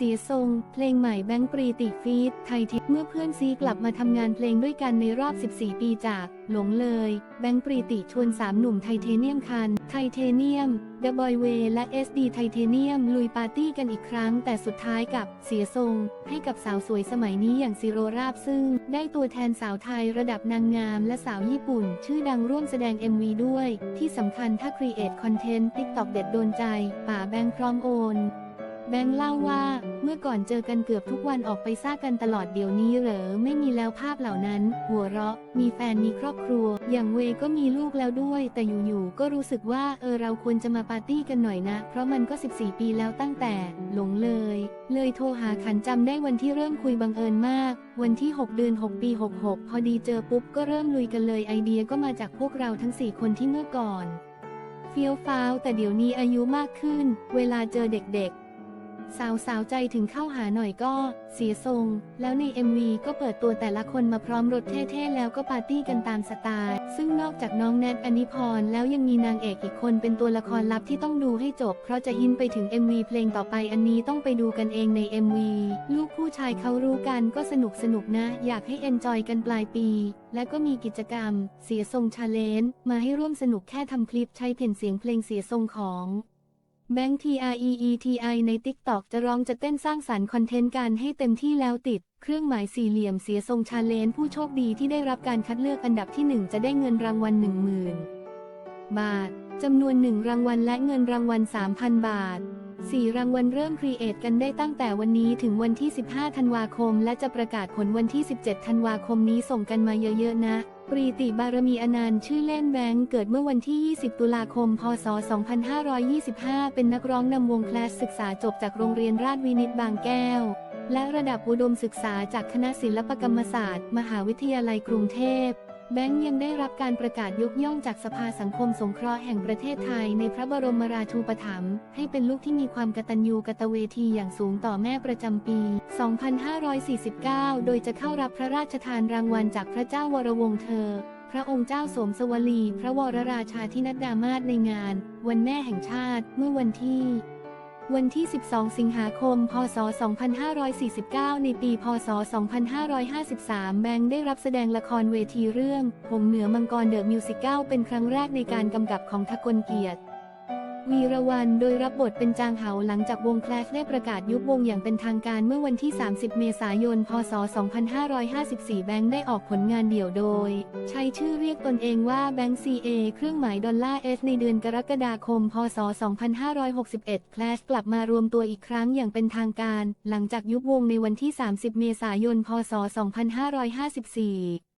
สียทรง เพลงใหม่แบงค์ปรีติฟีดไทยทิเมื่อเพื่อนซีกลับมาทำงานเพลงด้วยกันในรอบ 14 ปีจาก หลงเลย แบงค์ปรีติชวนสามหนุ่มไทเทเนียมคัน ไทเทเนียมเดอะบอยเวและ SD ไทเทเนียม ลุยปาร์ตี้กันอีกครั้ง แต่สุดท้ายกับเสียทรง ให้กับสาวสวยสมัยนี้อย่างซิโรราบซึ่ง ได้ตัวแทนสาวไทยระดับนางงาม และสาวญี่ปุ่น ชื่อดังร่วมแสดง MV ด้วย ที่สำคัญถ้า Create Content TikTok เด็ดโดนใจ ป่าแบงค์พร้อมโอน แบงค์เล่าว่าเมื่อก่อนเจอกันเกือบทุกวันออกไปซ่ากันตลอดเดี๋ยวนี้เหรอไม่มีแล้วภาพเหล่านั้น หัวเราะ มีแฟนมีครอบครัว อย่างเวก็มีลูกแล้วด้วย แต่อยู่ๆก็รู้สึกว่าเออเราควรจะมาปาร์ตี้กันหน่อยนะ เพราะมันก็ 14 ปีแล้วตั้งแต่ หลงเลย เลยโทรหาขันจำได้วันที่เริ่มคุยบังเอิญมาก วันที่ 6 เดือน 6 ปี 66 พอดีเจอปุ๊บก็เริ่มลุยกันเลยไอเดียก็มาจากพวกเราทั้ง 4 คนที่เมื่อก่อนเฟี้ยวฟ้าวแต่เดี๋ยวนี้อายุมากขึ้น เวลาเจอเด็กๆ สาวสาวใจถึงเข้าหาหน่อยก็ เสียทรง แล้วใน MV ก็เปิดตัวแต่ละคนมาพร้อมรถเท่ๆ แล้วก็ปาร์ตี้กันตามสไตล์ ซึ่งนอกจากน้องแนทอนิพรแล้วยังมีนางเอกอีกคนเป็นตัวละครลับที่ต้องดูให้จบ เพราะจะอินไปถึง MV เพลงต่อไปอันนี้ต้องไปดูกันเองใน MV ลูกผู้ชายเขารู้กันก็สนุกสนุกนะ อยากให้เอนจอยกันปลายปี และก็มีกิจกรรม เสียทรงชาเลนจ์มาให้ร่วมสนุกแค่ทำคลิปใช้เพียนเสียงเพลงเสียทรงของ แบงค์ TREETI ใน TikTok จะร้องจะเต้นสร้างสรรค์คอนเทนต์การให้เต็มที่แล้วติด เครื่องหมายสี่เหลี่ยมเสียทรงชาเลนผู้โชคดีที่ได้รับการคัดเลือกอันดับที่ 1 จะได้เงินรางวัล 10,000 บาท จำนวน 1 รางวัลและเงินรางวัล 3,000 บาท 4 รางวัลเริ่มครีเอทกันได้ตั้งแต่วันนี้ถึงวันที่ 15 ธันวาคม และจะประกาศผลวันที่ 17 ธันวาคมนี้ส่งกันมาเยอะๆนะ ปรีติบารมีอนันต์ชื่อเล่นแบงค์เกิดเมื่อวันที่ 20 ตุลาคม พศ 2525 เป็นนักร้องนำวงคลาสศึกษาจบจากโรงเรียนราชวินิตบางแก้ว และระดับอุดมศึกษาจากคณะศิลปกรรมศาสตร์ มหาวิทยาลัยกรุงเทพ แบงค์ยังได้รับการประกาศยกย่องจากสภาสังคมสงเคราะห์แห่งประเทศไทยในพระบรมราชูปถัมภ์ให้เป็นลูกที่มีความกตัญญูกตเวทีอย่างสูงต่อแม่ประจำปี 2549 โดยจะเข้ารับพระราชทานรางวัลจากพระเจ้าวรวงเธอ พระองค์เจ้าสมสวลี พระวรราชาธินัดดามาศในงาน วันแม่แห่งชาติเมื่อวันที่ วันที่ 12 สิงหาคม พศ 2549 ในปี พศ 2553 แบงค์ได้รับแสดงละครเวทีเรื่องผงเหนือมังกรเดอะมิวสิคลเป็นครั้งแรกในการกำกับของทกลเกียรติ วีรวันโดยรับบทเป็นจางเหาหลังจากวงแคลชได้ประกาศยุบวงอย่างเป็นทางการเมื่อวันที่ 30 เมษายน พศ 2554 แบงค์ได้ออกผลงานเดี่ยวโดย ใช้ชื่อเรียกตนเองว่าแบงค์ CA เครื่องหมายดอลลาร์เอสในเดือนกรกฎาคม พศ 2561 แคลชกลับมารวมตัวอีกครั้งอย่างเป็นทางการ หลังจากยุบวงในวันที่ 30 เมษายน พศ 2554